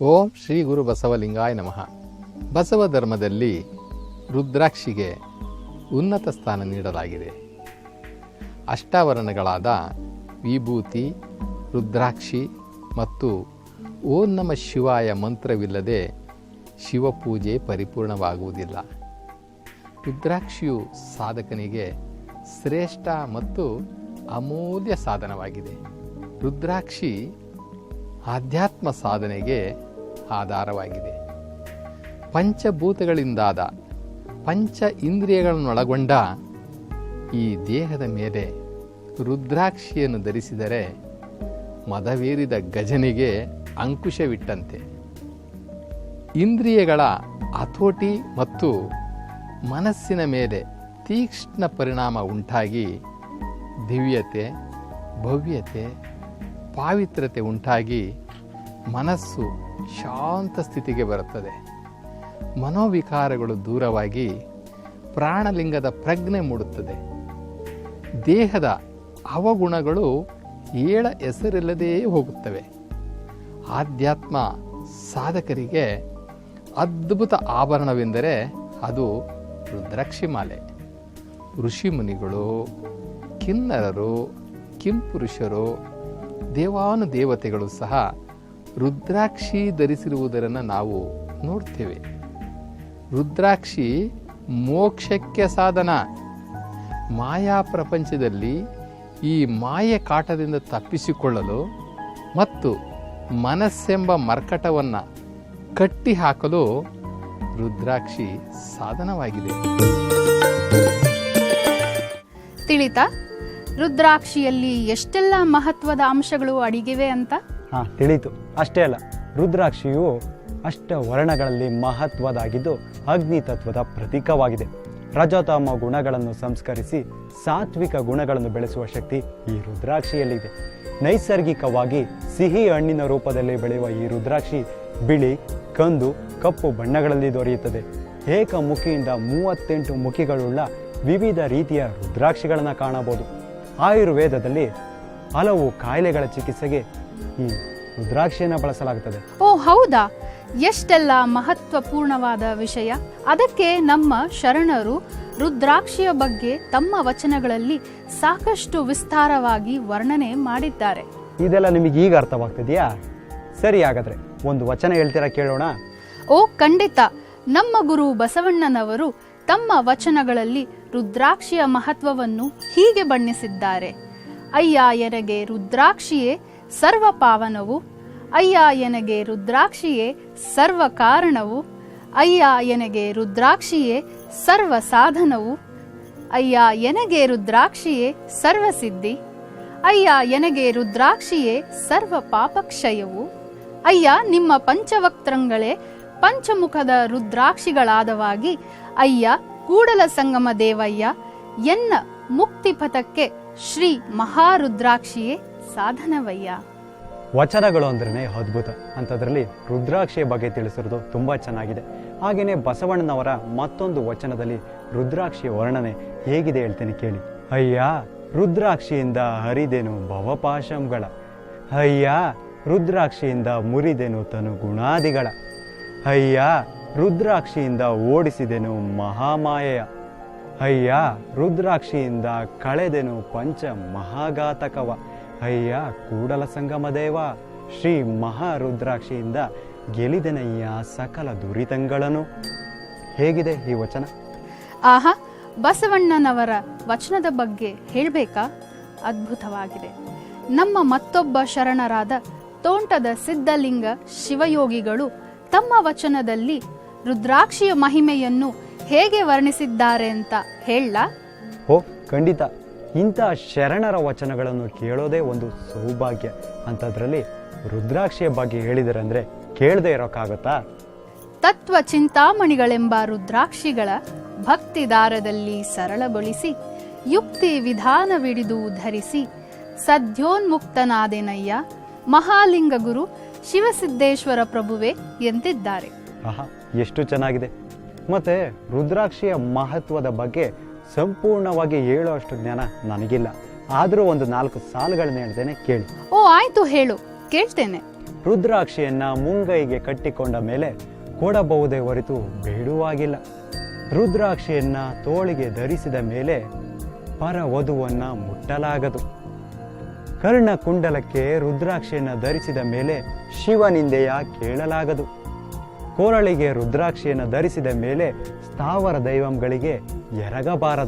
ಓಂ ಶ್ರೀ ಗುರು ಬಸವಲಿಂಗಾಯ ನಮಃ. ಬಸವ ಧರ್ಮದಲ್ಲಿ ರುದ್ರಾಕ್ಷಿಗೆ ಉನ್ನತ ಸ್ಥಾನ ನೀಡಲಾಗಿದೆ. ಅಷ್ಟಾವರಣಗಳಾದ ವಿಭೂತಿ, ರುದ್ರಾಕ್ಷಿ ಮತ್ತು ಓಂ ನಮ ಶಿವಾಯ ಮಂತ್ರವಿಲ್ಲದೆ ಶಿವಪೂಜೆ ಪರಿಪೂರ್ಣವಾಗುವುದಿಲ್ಲ. ರುದ್ರಾಕ್ಷಿಯು ಸಾಧಕನಿಗೆ ಶ್ರೇಷ್ಠ ಮತ್ತು ಅಮೂಲ್ಯ ಸಾಧನವಾಗಿದೆ. ರುದ್ರಾಕ್ಷಿ ಆಧ್ಯಾತ್ಮ ಸಾಧನೆಗೆ ಆಧಾರವಾಗಿದೆ. ಪಂಚಭೂತಗಳಿಂದಾದ ಪಂಚ ಇಂದ್ರಿಯಗಳನ್ನೊಳಗೊಂಡ ಈ ದೇಹದ ಮೇಲೆ ರುದ್ರಾಕ್ಷಿಯನ್ನು ಧರಿಸಿದರೆ ಮದವೇರಿದ ಗಜನಿಗೆ ಅಂಕುಶವಿಟ್ಟಂತೆ. ಇಂದ್ರಿಯಗಳ ಹತೋಟಿ ಮತ್ತು ಮನಸ್ಸಿನ ಮೇಲೆ ತೀಕ್ಷ್ಣ ಪರಿಣಾಮ ಉಂಟಾಗಿ ದಿವ್ಯತೆ, ಭವ್ಯತೆ ಪಾವಿತ್ರತೆ ಉಂಟಾಗಿ ಮನಸ್ಸು ಶಾಂತ ಸ್ಥಿತಿಗೆ ಬರುತ್ತದೆ. ಮನೋವಿಕಾರಗಳು ದೂರವಾಗಿ ಪ್ರಾಣಲಿಂಗದ ಪ್ರಜ್ಞೆ ಮೂಡುತ್ತದೆ. ದೇಹದ ಅವಗುಣಗಳು ಏಳ ಹೆಸರಿಲ್ಲದೆಯೇ ಹೋಗುತ್ತವೆ. ಆಧ್ಯಾತ್ಮ ಸಾಧಕರಿಗೆ ಅದ್ಭುತ ಆಭರಣವೆಂದರೆ ಅದು ರುದ್ರಾಕ್ಷಿಮಾಲೆ. ಋಷಿಮುನಿಗಳು, ಕಿನ್ನರರು, ಕಿಂಪುರುಷರು ದೇವಾನುದೇವತೆಗಳು ಸಹ ರುದ್ರಾಕ್ಷಿ ಧರಿಸಿರುವುದರನ್ನು ನಾವು ನೋಡ್ತೇವೆ. ರುದ್ರಾಕ್ಷಿ ಮೋಕ್ಷಕ್ಕೆ ಸಾಧನ. ಮಾಯಾ ಪ್ರಪಂಚದಲ್ಲಿ ಈ ಮಾಯೆ ಕಾಟದಿಂದ ತಪ್ಪಿಸಿಕೊಳ್ಳಲು ಮತ್ತು ಮನಸ್ಸೆಂಬ ಮರ್ಕಟವನ್ನು ಕಟ್ಟಿ ಹಾಕಲು ರುದ್ರಾಕ್ಷಿ ಸಾಧನವಾಗಿದೆ. ತಿಳಿತಾ ರುದ್ರಾಕ್ಷಿಯಲ್ಲಿ ಎಷ್ಟೆಲ್ಲ ಮಹತ್ವದ ಅಂಶಗಳು ಅಡಗಿವೆ ಅಂತ? ಹಾಂ, ತಿಳಿತು. ಅಷ್ಟೇ ಅಲ್ಲ, ರುದ್ರಾಕ್ಷಿಯು ಅಷ್ಟ ವರ್ಣಗಳಲ್ಲಿ ಮಹತ್ವದಾಗಿದ್ದು ಅಗ್ನಿ ತತ್ವದ ಪ್ರತೀಕವಾಗಿದೆ. ರಜತಮ ಗುಣಗಳನ್ನು ಸಂಸ್ಕರಿಸಿ ಸಾತ್ವಿಕ ಗುಣಗಳನ್ನು ಬೆಳೆಸುವ ಶಕ್ತಿ ಈ ರುದ್ರಾಕ್ಷಿಯಲ್ಲಿದೆ. ನೈಸರ್ಗಿಕವಾಗಿ ಸಿಹಿ ಹಣ್ಣಿನ ರೂಪದಲ್ಲಿ ಬೆಳೆಯುವ ಈ ರುದ್ರಾಕ್ಷಿ ಬಿಳಿ, ಕಂದು, ಕಪ್ಪು ಬಣ್ಣಗಳಲ್ಲಿ ದೊರೆಯುತ್ತದೆ. ಏಕಮುಖಿಯಿಂದ ಮೂವತ್ತೆಂಟು ಮುಖಿಗಳುಳ್ಳ ವಿವಿಧ ರೀತಿಯ ರುದ್ರಾಕ್ಷಿಗಳನ್ನು ಕಾಣಬಹುದು. ಆಯುರ್ವೇದದಲ್ಲಿ ಹಲವು ಕಾಯಿಲೆಗಳ ಚಿಕಿತ್ಸೆಗೆ ಈ ರುದ್ರಾಕ್ಷಿಯನ್ನು ಬಳಸಲಾಗುತ್ತದೆ. ಓ ಹೌದಾ? ಎಷ್ಟೆಲ್ಲ ಮಹತ್ವಪೂರ್ಣವಾದ ವಿಷಯ. ಅದಕ್ಕೆ ನಮ್ಮ ಶರಣರು ರುದ್ರಾಕ್ಷಿಯ ಬಗ್ಗೆ ತಮ್ಮ ವಚನಗಳಲ್ಲಿ ಸಾಕಷ್ಟು ವಿಸ್ತಾರವಾಗಿ ವರ್ಣನೆ ಮಾಡಿದ್ದಾರೆ. ಇದೆಲ್ಲ ನಿಮಗೆ ಈಗ ಅರ್ಥವಾಗ್ತಿದೆಯಾ? ಸರಿ ಹಾಗಾದ್ರೆ ಒಂದು ವಚನ ಹೇಳ್ತೀರಾ ಕೇಳೋಣ? ಓ ಖಂಡಿತ. ನಮ್ಮ ಗುರು ಬಸವಣ್ಣನವರು ತಮ್ಮ ವಚನಗಳಲ್ಲಿ ರುದ್ರಾಕ್ಷಿಯ ಮಹತ್ವವನ್ನು ಹೀಗೆ ಬಣ್ಣಿಸಿದ್ದಾರೆ. ಅಯ್ಯ ಎನಗೆ ರುದ್ರಾಕ್ಷಿಯೇ ಸರ್ವ ಪಾವನವು ಅಯ್ಯ ಎನಗೆ ರುದ್ರಾಕ್ಷಿಯೇ ಸರ್ವ ಕಾರಣವು ಅಯ್ಯ ಎನಗೆ ರುದ್ರಾಕ್ಷಿಯೇ ಸರ್ವ ಸಾಧನವು ಅಯ್ಯ ಎನಗೆ ರುದ್ರಾಕ್ಷಿಯೇ ಸರ್ವ ಸಿದ್ಧಿ ಅಯ್ಯ ಎನಗೆ ರುದ್ರಾಕ್ಷಿಯೇ ಸರ್ವ ಪಾಪಕ್ಷಯವು. ಅಯ್ಯ, ನಿಮ್ಮ ಪಂಚವಕ್ತೃಂಗಳೇ ಪಂಚಮುಖದ ರುದ್ರಾಕ್ಷಿಗಳಾದವಾಗಿ ಅಯ್ಯ ಕೂಡಲ ಸಂಗಮ ದೇವಯ್ಯ, ಎನ್ನ ಮುಕ್ತಿಪಥಕ್ಕೆ ಶ್ರೀ ಮಹಾರುದ್ರಾಕ್ಷಿಯೇ ಸಾಧನವಯ್ಯ. ವಚನಗಳು ಅಂದ್ರೇ ಅದ್ಭುತ. ಅಂಥದ್ರಲ್ಲಿ ರುದ್ರಾಕ್ಷಿಯ ಬಗ್ಗೆ ತಿಳಿಸಿರೋದು ತುಂಬಾ ಚೆನ್ನಾಗಿದೆ. ಹಾಗೆಯೇ ಬಸವಣ್ಣನವರ ಮತ್ತೊಂದು ವಚನದಲ್ಲಿ ರುದ್ರಾಕ್ಷಿಯ ವರ್ಣನೆ ಹೇಗಿದೆ ಹೇಳ್ತೇನೆ ಕೇಳಿ. ಅಯ್ಯ, ರುದ್ರಾಕ್ಷಿಯಿಂದ ಹರಿದೇನು ಭವಪಾಶಂಗಳ. ಅಯ್ಯ, ರುದ್ರಾಕ್ಷಿಯಿಂದ ಮುರಿದೇನು ತನು ಗುಣಾದಿಗಳ ಅಯ್ಯ, ರುದ್ರಾಕ್ಷಿಯಿಂದ ಓಡಿಸಿದೆನು ಮಹಾಮಾಯ ಅಯ್ಯ, ರುದ್ರಾಕ್ಷಿಯಿಂದ ಕಳೆದೆನು ಪಂಚ ಮಹಾಘಾತಕವ. ಅಯ್ಯ, ಕೂಡಲ ಸಂಗಮ ದೇವ, ಶ್ರೀ ಮಹಾರುದ್ರಾಕ್ಷಿಯಿಂದ ಗೆಲಿದೆನಯ್ಯ ಸಕಲ ದುರಿತಂಗಳನು. ಹೇಗಿದೆ ಈ ವಚನ? ಆಹಾ, ಬಸವಣ್ಣನವರ ವಚನದ ಬಗ್ಗೆ ಹೇಳಬೇಕಾ? ಅದ್ಭುತವಾಗಿದೆ. ನಮ್ಮ ಮತ್ತೊಬ್ಬ ಶರಣರಾದ ತೋಂಟದ ಸಿದ್ಧಲಿಂಗ ಶಿವಯೋಗಿಗಳು ತಮ್ಮ ವಚನದಲ್ಲಿ ರುದ್ರಾಕ್ಷಿಯ ಮಹಿಮೆಯನ್ನು ಹೇಗೆ ವರ್ಣಿಸಿದ್ದಾರೆ ಅಂತ ಹೇಳ. ಓ ಖಂಡಿತ. ಇಂಥ ಶರಣರ ವಚನಗಳನ್ನು ಕೇಳೋದೇ ಒಂದು ಸೌಭಾಗ್ಯ. ಅಂತದ್ರಲ್ಲಿ ರುದ್ರಾಕ್ಷಿಯ ಬಗ್ಗೆ ಹೇಳಿದರಂದ್ರೆ ಕೇಳದೆ ಇರೋಕ್ಕಾಗತ್ತಾ? ತತ್ವ ಚಿಂತಾಮಣಿಗಳೆಂಬ ರುದ್ರಾಕ್ಷಿಗಳ ಭಕ್ತಿದಾರದಲ್ಲಿ ಸರಳಗೊಳಿಸಿ ಯುಕ್ತಿ ವಿಧಾನವಿಡಿದು ಧರಿಸಿ ಸದ್ಯೋನ್ಮುಕ್ತನಾದೆನಯ್ಯ ಮಹಾಲಿಂಗ ಗುರು ಶಿವಸಿದ್ದೇಶ್ವರ ಪ್ರಭುವೆ ಎಂದಿದ್ದಾರೆ. ಆಹಾ ಎಷ್ಟು ಚೆನ್ನಾಗಿದೆ. ಮತ್ತೆ ರುದ್ರಾಕ್ಷಿಯ ಮಹತ್ವದ ಬಗ್ಗೆ ಸಂಪೂರ್ಣವಾಗಿ ಹೇಳೋ ಅಷ್ಟು ಜ್ಞಾನ ನನಗಿಲ್ಲ. ಆದರೂ ಒಂದು ನಾಲ್ಕು ಸಾಲುಗಳನ್ನ ಹೇಳ್ತೇನೆ ಕೇಳಿ. ಓ ಆಯ್ತು ಹೇಳು. ಕೇಳ್ತೇನೆ. ರುದ್ರಾಕ್ಷಿಯನ್ನ ಮುಂಗೈಗೆ ಕಟ್ಟಿಕೊಂಡ ಮೇಲೆ ಕೊಡಬಹುದೇ ಹೊರತು ಬೇಡುವಾಗಿಲ್ಲ. ರುದ್ರಾಕ್ಷಿಯನ್ನ ತೋಳಿಗೆ ಧರಿಸಿದ ಮೇಲೆ ಪರ ವಧುವನ್ನ ಮುಟ್ಟಲಾಗದು. ಕರ್ಣ ಕುಂಡಲಕ್ಕೆ ರುದ್ರಾಕ್ಷಿಯನ್ನ ಧರಿಸಿದ ಮೇಲೆ ಶಿವನಿಂದೆಯ ಕೇಳಲಾಗದು. ಕೋರಳಿಗೆ ರುದ್ರಾಕ್ಷಿಯನ್ನು ಧರಿಸಿದ ಮೇಲೆ ಸ್ಥಾವರ ದೈವಂಗಳಿಗೆ ಎರಗಬಾರದು.